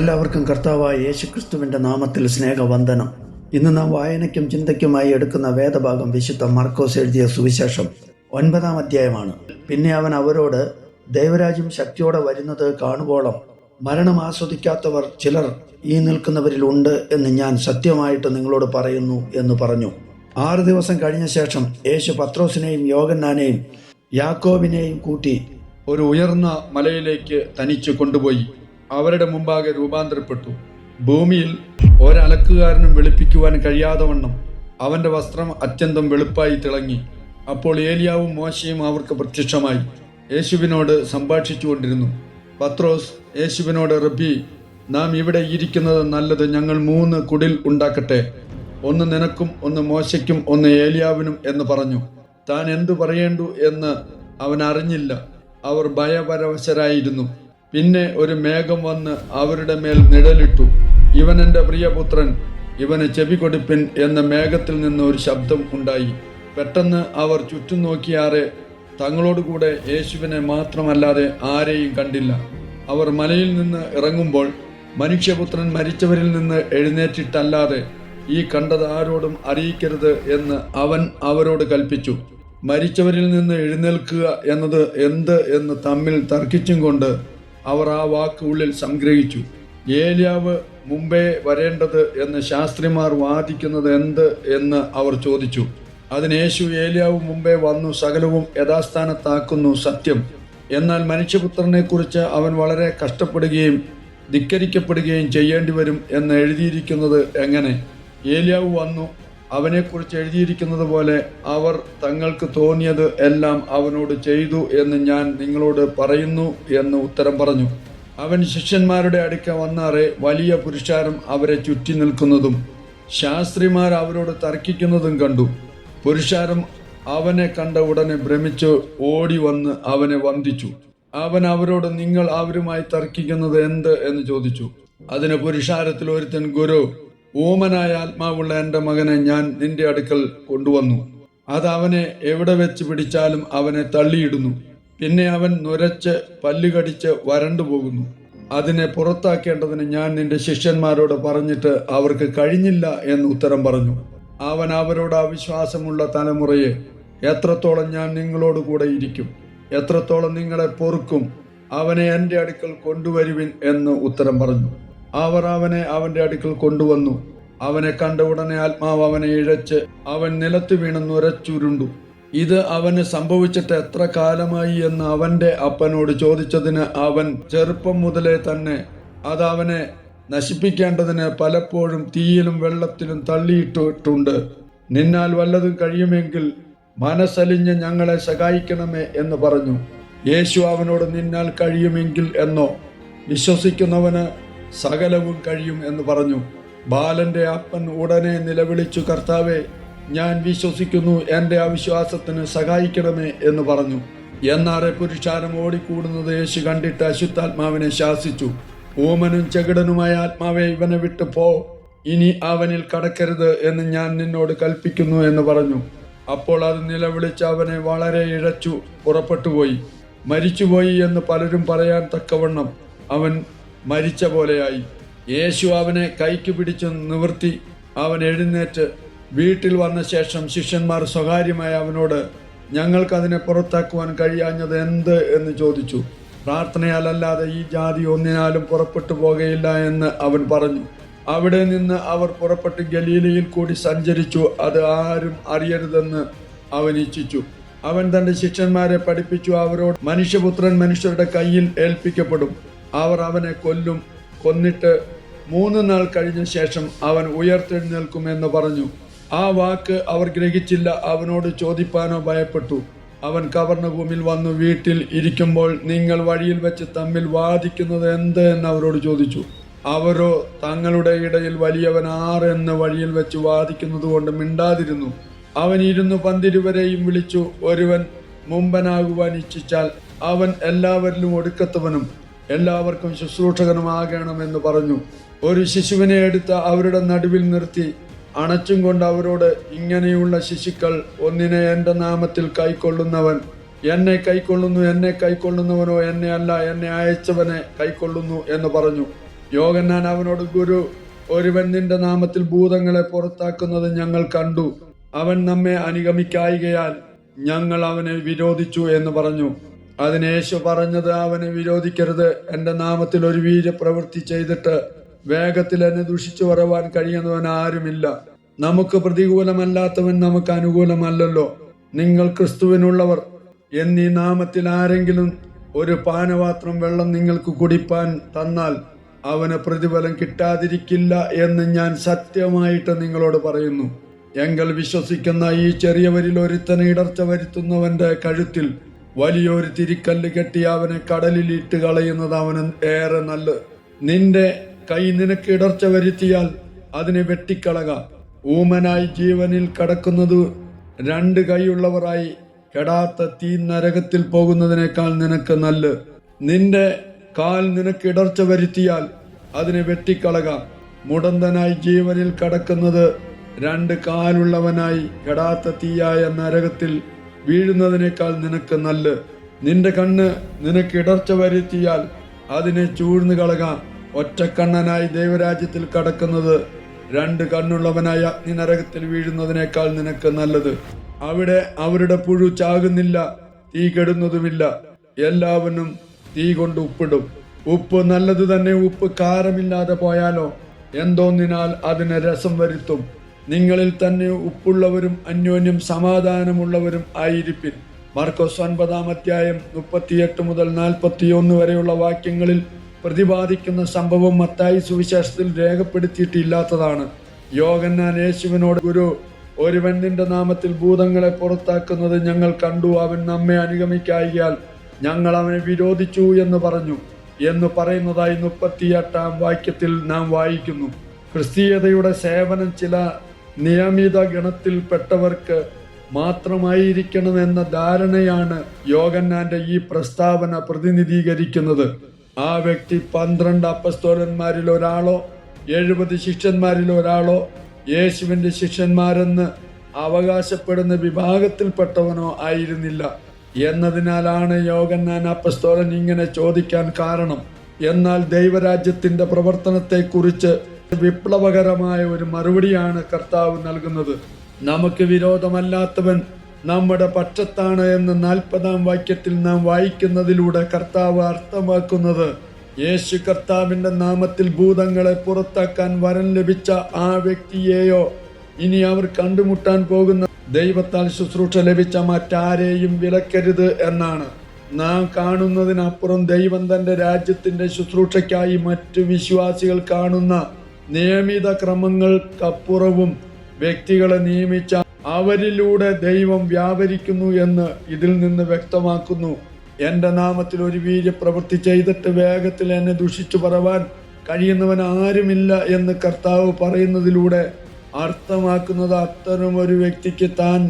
എല്ലാവർക്കും കർത്താവായ യേശുക്രിസ്തുവിന്റെ നാമത്തിൽ സ്നേഹവന്ദനം. ഇന്ന് നാം വായനയ്ക്കും ചിന്തയ്ക്കുമായി എടുക്കുന്ന വേദഭാഗം വിശുദ്ധ മർക്കോസ് എഴുതിയ സുവിശേഷം ഒൻപതാം അധ്യായമാണ്. പിന്നെ അവൻ അവരോട് ദൈവരാജ്യം ശക്തിയോടെ വരുന്നത് കാണുവോളം മരണം ആസ്വദിക്കാത്തവർ ചിലർ ഈ നിൽക്കുന്നവരിൽ ഉണ്ട് എന്ന് ഞാൻ സത്യമായിട്ട് നിങ്ങളോട് പറയുന്നു എന്ന് പറഞ്ഞു. ആറ് ദിവസം കഴിഞ്ഞ ശേഷം യേശു പത്രോസിനെയും യോഗന്നാനെയും യാക്കോബിനെയും കൂട്ടി ഒരു ഉയർന്ന മലയിലേക്ക് തനിച്ചു കൊണ്ടുപോയി. അവരുടെ മുമ്പാകെ രൂപാന്തരപ്പെട്ടു. ഭൂമിയിൽ ഒരലക്കുകാരനും വെളുപ്പിക്കുവാൻ കഴിയാതെ വണ്ണം അവന്റെ വസ്ത്രം അത്യന്തം വെളുപ്പായി തിളങ്ങി. അപ്പോൾ ഏലിയാവും മോശയും അവർക്ക് പ്രത്യക്ഷമായി. യേശുവിനോട് സംഭാഷിച്ചുകൊണ്ടിരുന്നു. പത്രോസ് യേശുവിനോട് റബ്ബി നാം ഇവിടെ ഇരിക്കുന്നത് നല്ലത് ഞങ്ങൾ മൂന്ന് കുടിൽ ഉണ്ടാക്കട്ടെ. ഒന്ന് നിനക്കും ഒന്ന് മോശയ്ക്കും ഒന്ന് ഏലിയാവിനും എന്ന് പറഞ്ഞു. താൻ എന്തു പറയേണ്ടു എന്ന് അവൻ അറിഞ്ഞില്ല. അവർ ഭയപരവശരായിരുന്നു. പിന്നെ ഒരു മേഘം വന്ന് അവരുടെ മേൽ നിഴലിട്ടു. ഇവൻ എന്റെ പ്രിയപുത്രൻ ഇവന് ചെവി കൊടുപ്പിൻ എന്ന മേഘത്തിൽ നിന്ന് ഒരു ശബ്ദം ഉണ്ടായി. പെട്ടെന്ന് അവർ ചുറ്റും നോക്കിയാറെ തങ്ങളോടുകൂടെ യേശുവിനെ മാത്രമല്ലാതെ ആരെയും കണ്ടില്ല. അവർ മലയിൽ നിന്ന് ഇറങ്ങുമ്പോൾ മനുഷ്യപുത്രൻ മരിച്ചവരിൽ നിന്ന് എഴുന്നേറ്റിട്ടല്ലാതെ ഈ കണ്ടത് ആരോടും അറിയിക്കരുത് എന്ന് അവൻ അവരോട് കൽപ്പിച്ചു. മരിച്ചവരിൽ നിന്ന് എഴുന്നേൽക്കുക എന്നത് എന്ത് എന്ന് തമ്മിൽ തർക്കിച്ചും കൊണ്ട് അവർ ആ വാക്ക് ഉള്ളിൽ സംഗ്രഹിച്ചു. ഏലിയാവ് മുമ്പേ വരേണ്ടത് എന്ന് ശാസ്ത്രിമാർ വാദിക്കുന്നത് എന്ത് എന്ന് അവർ ചോദിച്ചു. അതിന് യേശു ഏലിയാവ് മുമ്പേ വന്നു സകലവും യഥാസ്ഥാനത്താക്കുന്നു സത്യം. എന്നാൽ മനുഷ്യപുത്രനെക്കുറിച്ച് അവൻ വളരെ കഷ്ടപ്പെടുകയും ധിക്കരിക്കപ്പെടുകയും ചെയ്യേണ്ടി വരും എന്ന് എഴുതിയിരിക്കുന്നത് എങ്ങനെ? ഏലിയാവ് വന്നു അവനെക്കുറിച്ച് എഴുതിയിരിക്കുന്നത് പോലെ അവർ തങ്ങൾക്ക് തോന്നിയത് എല്ലാം അവനോട് ചെയ്തു എന്ന് ഞാൻ നിങ്ങളോട് പറയുന്നു എന്ന് ഉത്തരം പറഞ്ഞു. അവൻ ശിഷ്യന്മാരുടെ അടുക്ക വന്നാറെ വലിയ പുരുഷാരം അവരെ ചുറ്റി നിൽക്കുന്നതും ശാസ്ത്രിമാർ അവരോട് തർക്കിക്കുന്നതും കണ്ടു. പുരുഷാരം അവനെ കണ്ട ഉടനെ ഭ്രമിച്ച് ഓടി വന്ന് അവനെ വന്ദിച്ചു. അവൻ അവരോട് നിങ്ങൾ അവരുമായി തർക്കിക്കുന്നത് എന്ത്? എന്ന് ചോദിച്ചു. അതിന് പുരുഷാരത്തിൽ ഒരുത്തൻ ഗുരു ഊമനായ ആത്മാവുള്ള എന്റെ മകനെ ഞാൻ നിന്റെ അടുക്കൽ കൊണ്ടുവന്നു. അത് അവനെ എവിടെ വെച്ച് പിടിച്ചാലും അവനെ തള്ളിയിടുന്നു. പിന്നെ അവൻ നുരച്ച് പല്ലുകടിച്ച് വരണ്ടു പോകുന്നു. അതിനെ പുറത്താക്കേണ്ടതിന് ഞാൻ നിന്റെ ശിഷ്യന്മാരോട് പറഞ്ഞിട്ട് അവർക്ക് കഴിഞ്ഞില്ല എന്ന് ഉത്തരം പറഞ്ഞു. അവൻ അവരോട് അവിശ്വാസമുള്ള തലമുറയെ എത്രത്തോളം ഞാൻ നിങ്ങളോട് കൂടെ ഇരിക്കും എത്രത്തോളം നിങ്ങളെ പൊറുക്കും അവനെ എന്റെ അടുക്കൽ കൊണ്ടുവരുവിൻ എന്ന് ഉത്തരം പറഞ്ഞു. അവർ അവനെ അവന്റെ അടുക്കൽ കൊണ്ടുവന്നു. അവനെ കണ്ട ഉടനെ ആത്മാവ് അവനെ ഇഴച്ച് അവൻ നിലത്ത് വീണെന്ന് ഉരച്ചുരുണ്ടു ഇത് അവന് സംഭവിച്ചിട്ട് എത്ര കാലമായി എന്ന് അവന്റെ അപ്പനോട് ചോദിച്ചതിന് അവൻ ചെറുപ്പം മുതലേ തന്നെ അത് അവനെ നശിപ്പിക്കേണ്ടതിന് പലപ്പോഴും തീയിലും വെള്ളത്തിലും തള്ളിയിട്ടിട്ടുണ്ട്. നിന്നാൽ വല്ലതും കഴിയുമെങ്കിൽ മനസ്സലിഞ്ഞ് ഞങ്ങളെ സഹായിക്കണമേ എന്ന് പറഞ്ഞു. യേശു അവനോട് നിന്നാൽ കഴിയുമെങ്കിൽ എന്നോ വിശ്വസിക്കുന്നവന് സകലവും കഴിയും എന്ന് പറഞ്ഞു. ബാലന്റെ അപ്പൻ ഉടനെ നിലവിളിച്ചു കർത്താവെ ഞാൻ വിശ്വസിക്കുന്നു എന്റെ അവിശ്വാസത്തിന് സഹായിക്കണമേ എന്ന് പറഞ്ഞു. എന്നാറെ പുരുഷാരം ഓടിക്കൂടുന്നത് യേശു കണ്ടിട്ട് അശുദ്ധാത്മാവിനെ ശാസിച്ചു. ഊമനും ചെകിടനുമായ ആത്മാവെ ഇവനെ വിട്ടു പോ. ഇനി അവനിൽ കടക്കരുത് എന്ന് ഞാൻ നിന്നോട് കൽപ്പിക്കുന്നു എന്ന് പറഞ്ഞു. അപ്പോൾ അത് നിലവിളിച്ച് അവനെ വളരെ ഇഴച്ചു പുറപ്പെട്ടുപോയി. മരിച്ചുപോയി എന്ന് പലരും പറയാൻ തക്കവണ്ണം അവൻ മരിച്ച പോലെയായി. യേശു അവനെ കൈക്ക് പിടിച്ച് നിവർത്തി അവൻ എഴുന്നേറ്റ് വീട്ടിൽ വന്ന ശേഷം ശിഷ്യന്മാർ സ്വകാര്യമായി അവനോട് ഞങ്ങൾക്കതിനെ പുറത്താക്കുവാൻ കഴിയാഞ്ഞത് എന്ത്? എന്ന് ചോദിച്ചു. പ്രാർത്ഥനയാലല്ലാതെ ഈ ജാതി ഒന്നിനാലും പുറപ്പെട്ടു പോകയില്ല എന്ന് അവൻ പറഞ്ഞു. അവിടെ നിന്ന് അവർ പുറപ്പെട്ട് ഗലീലയിൽ കൂടി സഞ്ചരിച്ചു. അത് ആരും അറിയരുതെന്ന് അവൻ ഇച്ഛിച്ചു. അവൻ തന്റെ ശിഷ്യന്മാരെ പഠിപ്പിച്ചു. അവരോട് മനുഷ്യപുത്രൻ മനുഷ്യരുടെ കയ്യിൽ ഏൽപ്പിക്കപ്പെടും. അവർ അവനെ കൊല്ലും. കൊന്നിട്ട് മൂന്ന് നാൾ കഴിഞ്ഞ ശേഷം അവൻ ഉയർത്തെഴുന്നേൽക്കുമെന്ന് പറഞ്ഞു. ആ വാക്ക് അവർ ഗ്രഹിച്ചില്ല. അവനോട് ചോദിപ്പാനോ ഭയപ്പെട്ടു. അവൻ കവർണഭൂമിയിൽ വന്നു വീട്ടിൽ ഇരിക്കുമ്പോൾ നിങ്ങൾ വഴിയിൽ വെച്ച് തമ്മിൽ വാദിക്കുന്നത് എന്ത് എന്ന് അവരോട് ചോദിച്ചു. അവരോ തങ്ങളുടെ ഇടയിൽ വലിയവൻ ആരെന്ന് വഴിയിൽ വെച്ച് വാദിക്കുന്നത് കൊണ്ട് മിണ്ടാതിരുന്നു. അവൻ ഇരുന്ന് പന്തിരുവരെയും വിളിച്ചു. ഒരുവൻ മുമ്പനാകുവാൻ ഇച്ഛിച്ചാൽ അവൻ എല്ലാവരിലും ഒടുക്കത്തവനും. എല്ലാവർക്കും ശുശ്രൂഷകനുമാകണമെന്ന് പറഞ്ഞു. ഒരു ശിശുവിനെ എടുത്ത് അവരുടെ നടുവിൽ നിർത്തി. അണച്ചും കൊണ്ട് അവരോട് ഇങ്ങനെയുള്ള ശിശുക്കൾ ഒന്നിനെ എന്റെ നാമത്തിൽ കൈക്കൊള്ളുന്നവൻ. എന്നെ കൈക്കൊള്ളുന്നു എന്നെ കൈക്കൊള്ളുന്നവനോ എന്നെ അല്ല എന്നെ അയച്ചവനെ കൈക്കൊള്ളുന്നു എന്ന് പറഞ്ഞു. യോഗന്നാൻ അവനോട് ഗുരു ഒരുവൻ നിന്റെ നാമത്തിൽ ഭൂതങ്ങളെ പുറത്താക്കുന്നത് ഞങ്ങൾ കണ്ടു. അവൻ നമ്മെ അനുഗമിക്കായികയാൽ ഞങ്ങൾ അവനെ വിരോധിച്ചു എന്ന് പറഞ്ഞു. അതിന് യേശു പറഞ്ഞത് അവനെ വിരോധിക്കരുത്. എന്റെ നാമത്തിൽ ഒരു വീര്യപ്രവൃത്തി ചെയ്തിട്ട് വേഗത്തിൽ എന്നെ ദുഷിച്ചു വരവാൻ കഴിയുന്നവൻ ആരുമില്ല. നമുക്ക് പ്രതികൂലമല്ലാത്തവൻ നമുക്ക് അനുകൂലമല്ലല്ലോ. നിങ്ങൾ ക്രിസ്തുവിനുള്ളവർ. എന്നീ നാമത്തിൽ ആരെങ്കിലും ഒരു പാനപാത്രം വെള്ളം നിങ്ങൾക്ക് കുടിപ്പാൻ തന്നാൽ അവന് പ്രതിഫലം കിട്ടാതിരിക്കില്ല എന്ന് ഞാൻ സത്യമായിട്ട് നിങ്ങളോട് പറയുന്നു. എങ്കിൽ വിശ്വസിക്കുന്ന ഈ ചെറിയവരിൽ ഒരുത്തനെ ഇടർച്ച വരുത്തുന്നവന്റെ കഴുത്തിൽ വലിയൊരു തിരിക്കല്ല് കെട്ടി അവനെ കടലിൽ ഇട്ട് കളയുന്നത് അവന് ഏറെ നല്ല നിന്റെ കൈ നിനക്ക് ഇടർച്ച വരുത്തിയാൽ അതിനെ വെട്ടിക്കളക. ഊമനായി ജീവനിൽ കടക്കുന്നത് രണ്ട് കൈയുള്ളവരായി കെടാത്ത തീ നരകത്തിൽ പോകുന്നതിനേക്കാൾ നിനക്ക് നല്ല നിന്റെ കാൽ നിനക്ക് ഇടർച്ച വരുത്തിയാൽ അതിനെ വെട്ടിക്കളക. മുടന്തനായി ജീവനിൽ കടക്കുന്നത് രണ്ട് കാലുള്ളവനായി കെടാത്ത തീയായ നരകത്തിൽ വീഴുന്നതിനേക്കാൾ നിനക്ക് നല്ല്. നിന്റെ കണ്ണ് നിനക്ക് ഇടർച്ച വരുത്തിയാൽ അതിനെ ചൂഴ്ന്നു കളക. ഒറ്റക്കണ്ണനായി ദൈവരാജ്യത്തിൽ കടക്കുന്നത് രണ്ട് കണ്ണുള്ളവനായ അഗ്നി നരകത്തിൽ വീഴുന്നതിനേക്കാൾ നിനക്ക് നല്ലത്. അവിടെ അവരുടെ പുഴു ചാകുന്നില്ല തീ കെടുന്നതുമില്ല. എല്ലാവനും തീ കൊണ്ട് ഉപ്പിടും. ഉപ്പ് നല്ലത് തന്നെ ഉപ്പ് കാരമില്ലാതെ പോയാലോ? എന്തോന്നിനാൽ അതിന് രസം വരുത്തും. നിങ്ങളിൽ തന്നെ ഉപ്പുള്ളവരും അന്യോന്യം സമാധാനമുള്ളവരും ആയിരിപ്പിൻ. മാർക്കോസ് ഒൻപതാം അധ്യായം മുപ്പത്തിയെട്ട് മുതൽ നാൽപ്പത്തിയൊന്ന് വരെയുള്ള വാക്യങ്ങളിൽ പ്രതിപാദിക്കുന്ന സംഭവം മത്തായി സുവിശേഷത്തിൽ രേഖപ്പെടുത്തിയിട്ടില്ലാത്തതാണ്. യോഗന്നാൻ യേശുവിനോട് ഗുരു ഒരുവൻ നിന്റെ നാമത്തിൽ ഭൂതങ്ങളെ പുറത്താക്കുന്നത് ഞങ്ങൾ കണ്ടു അവൻ നമ്മെ അനുഗമിക്കായാൽ ഞങ്ങൾ അവനെ വിരോധിച്ചു എന്ന് പറഞ്ഞു. എന്ന് പറയുന്നതായി മുപ്പത്തിയെട്ടാം വാക്യത്തിൽ നാം വായിക്കുന്നു. ക്രിസ്തീയതയുടെ സേവനം ചില നിയമിത ഗണത്തിൽപ്പെട്ടവർക്ക് മാത്രമായിരിക്കണമെന്ന ധാരണയാണ് യോഗന്നാന്റെ ഈ പ്രസ്താവന പ്രതിനിധീകരിക്കുന്നത്. ആ വ്യക്തി പന്ത്രണ്ട് അപ്പസ്തോലന്മാരിൽ ഒരാളോ എഴുപത് ശിഷ്യന്മാരിൽ ഒരാളോ യേശുവിന്റെ ശിഷ്യന്മാരെന്ന് അവകാശപ്പെടുന്ന വിഭാഗത്തിൽപ്പെട്ടവനോ ആയിരുന്നില്ല. എന്നതിനാലാണ് യോഗന്നാൻ അപ്പസ്തോലൻ ഇങ്ങനെ ചോദിക്കാൻ കാരണം. എന്നാൽ ദൈവരാജ്യത്തിന്റെ പ്രവർത്തനത്തെക്കുറിച്ച് വിപ്ലവകരമായ ഒരു മറുപടിയാണ് കർത്താവ് നൽകുന്നത്. നമുക്ക് വിരോധമല്ലാത്തവൻ നമ്മുടെ പക്ഷത്താണ് എന്ന് നാൽപ്പതാം വാക്യത്തിൽ നാം വായിക്കുന്നതിലൂടെ കർത്താവ് അർത്ഥമാക്കുന്നത്. യേശു കർത്താവിന്റെ നാമത്തിൽ ഭൂതങ്ങളെ പുറത്താക്കാൻ വരം ലഭിച്ച ആ വ്യക്തിയെയോ ഇനി അവർ കണ്ടുമുട്ടാൻ പോകുന്ന ദൈവത്താൽ ശുശ്രൂഷ ലഭിച്ച മറ്റാരെയും വിലക്കരുത് എന്നാണ്. നാം കാണുന്നതിനപ്പുറം ദൈവം തന്റെ രാജ്യത്തിന്റെ ശുശ്രൂഷയ്ക്കായി മറ്റു വിശ്വാസികൾ കാണുന്ന നിയമിത ക്രമങ്ങൾക്കപ്പുറവും വ്യക്തികളെ നിയമിച്ച അവരിലൂടെ ദൈവം വ്യാപരിക്കുന്നു എന്ന് ഇതിൽ നിന്ന് വ്യക്തമാക്കുന്നു. എന്റെ നാമത്തിൽ ഒരു വീര്യപ്രവൃത്തി ചെയ്തിട്ട് വേഗത്തിൽ എന്നെ ദുഷിച്ചു പറവാൻ കഴിയുന്നവൻ ആരുമില്ല എന്ന് കർത്താവ് പറയുന്നതിലൂടെ അർത്ഥമാക്കുന്നത് അത്തരം ഒരു വ്യക്തിക്ക് താൻ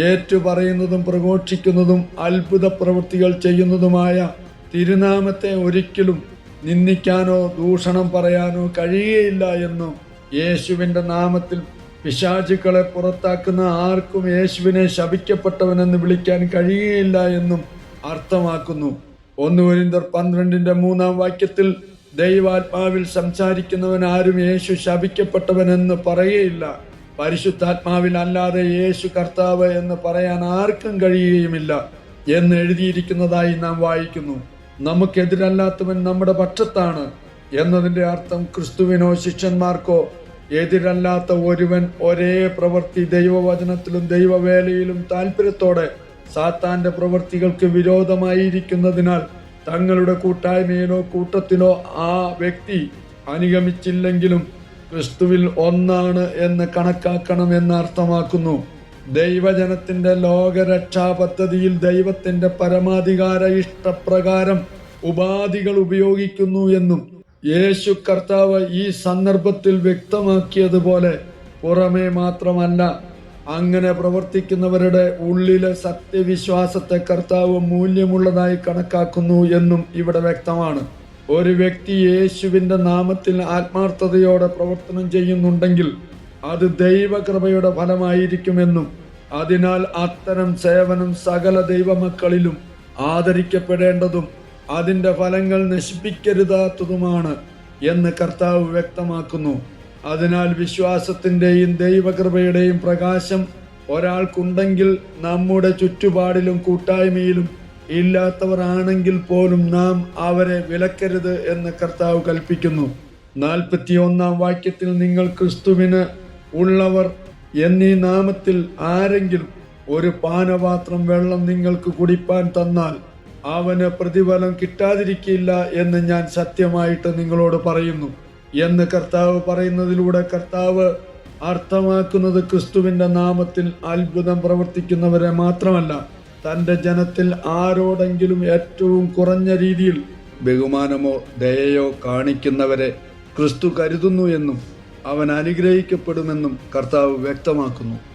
ഏറ്റുപറയുന്നതും പ്രഘോഷിക്കുന്നതും അത്ഭുത പ്രവൃത്തികൾ ചെയ്യുന്നതുമായ തിരുനാമത്തെ ഒരിക്കലും നിന്ദിക്കാനോ ദൂഷണം പറയാനോ കഴിയുകയില്ല എന്നും യേശുവിന്റെ നാമത്തിൽ പിശാചുക്കളെ പുറത്താക്കുന്ന ആർക്കും യേശുവിനെ ശപിക്കപ്പെട്ടവനെന്ന് വിളിക്കാൻ കഴിയുകയില്ല എന്നും അർത്ഥമാക്കുന്നു. ഒന്ന് വരിന്തർ പന്ത്രണ്ടിന്റെ മൂന്നാം വാക്യത്തിൽ ദൈവാത്മാവിൽ സംസാരിക്കുന്നവൻ ആരും യേശു ശപിക്കപ്പെട്ടവനെന്ന് പറയുകയില്ല. പരിശുദ്ധാത്മാവിൽ അല്ലാതെ യേശു കർത്താവ് എന്ന് പറയാൻ ആർക്കും കഴിയുകയുമില്ല എന്ന് എഴുതിയിരിക്കുന്നതായി നാം വായിക്കുന്നു. നമുക്കെതിരല്ലാത്തവൻ നമ്മുടെ പക്ഷത്താണ് എന്നതിന്റെ അർത്ഥം ക്രിസ്തുവിനോ ശിഷ്യന്മാർക്കോ. എതിരല്ലാത്ത ഒരുവൻ ഒരേ പ്രവൃത്തി ദൈവവചനത്തിലും ദൈവവേലയിലും താല്പര്യത്തോടെ സാത്താന്റെ പ്രവൃത്തികൾക്ക് വിരോധമായിരിക്കുന്നതിനാൽ തങ്ങളുടെ കൂട്ടായ്മയിലോ കൂട്ടത്തിലോ ആ വ്യക്തി അനുഗമിച്ചില്ലെങ്കിലും ക്രിസ്തുവിൽ ഒന്നാണ് എന്ന് കണക്കാക്കണം എന്ന് അർത്ഥമാക്കുന്നു. ദൈവജനത്തിന്റെ ലോകരക്ഷാ പദ്ധതിയിൽ ദൈവത്തിന്റെ പരമാധികാര ഇഷ്ടപ്രകാരം ഉപാധികൾ ഉപയോഗിക്കുന്നു എന്നും യേശു കർത്താവ് ഈ സന്ദർഭത്തിൽ വ്യക്തമാക്കിയതുപോലെ പുറമേ മാത്രമല്ല അങ്ങനെ പ്രവർത്തിക്കുന്നവരുടെ ഉള്ളിലെ സത്യവിശ്വാസത്തെ കർത്താവ് മൂല്യമുള്ളതായി കണക്കാക്കുന്നു എന്നും ഇവിടെ വ്യക്തമാണ്. ഒരു വ്യക്തി യേശുവിന്റെ നാമത്തിൽ ആത്മാർത്ഥതയോടെ പ്രവർത്തനം ചെയ്യുന്നുണ്ടെങ്കിൽ അത് ദൈവകൃപയുടെ ഫലമായിരിക്കുമെന്നും അതിനാൽ അത്തരം സേവനം സകല ദൈവമക്കളിലും ആദരിക്കപ്പെടേണ്ടതും അതിന്റെ ഫലങ്ങൾ നശിപ്പിക്കരുതാത്തതുമാണ് എന്ന് കർത്താവ് വ്യക്തമാക്കുന്നു. അതിനാൽ വിശ്വാസത്തിന്റെയും ദൈവകൃപയുടെയും പ്രകാശം ഒരാൾക്കുണ്ടെങ്കിൽ നമ്മുടെ ചുറ്റുപാടിലും കൂട്ടായ്മയിലും ഇല്ലാത്തവരാണെങ്കിൽ പോലും നാം അവരെ വിലക്കരുത് എന്ന് കർത്താവ് കൽപ്പിക്കുന്നു. നാൽപ്പത്തി ഒന്നാം വാക്യത്തിൽ നിങ്ങൾ ക്രിസ്തുവിന് ഉള്ളവർ എന്നീ നാമത്തിൽ ആരെങ്കിലും ഒരു പാനപാത്രം വെള്ളം നിങ്ങൾക്ക് കുടിപ്പാൻ തന്നാൽ അവന് പ്രതിഫലം കിട്ടാതിരിക്കില്ല എന്ന് ഞാൻ സത്യമായിട്ട് നിങ്ങളോട് പറയുന്നു. എന്ന് കർത്താവ് പറയുന്നതിലൂടെ കർത്താവ് അർത്ഥമാക്കുന്നത് ക്രിസ്തുവിന്റെ നാമത്തിൽ അത്ഭുതം പ്രവർത്തിക്കുന്നവരെ മാത്രമല്ല തന്റെ ജനത്തിൽ ആരോടെങ്കിലും ഏറ്റവും കുറഞ്ഞ രീതിയിൽ ബഹുമാനമോ ദയയോ കാണിക്കുന്നവരെ ക്രിസ്തു കരുതുന്നു എന്നും അവൻ അനുഗ്രഹിക്കപ്പെടുമെന്നും കർത്താവ് വ്യക്തമാക്കുന്നു.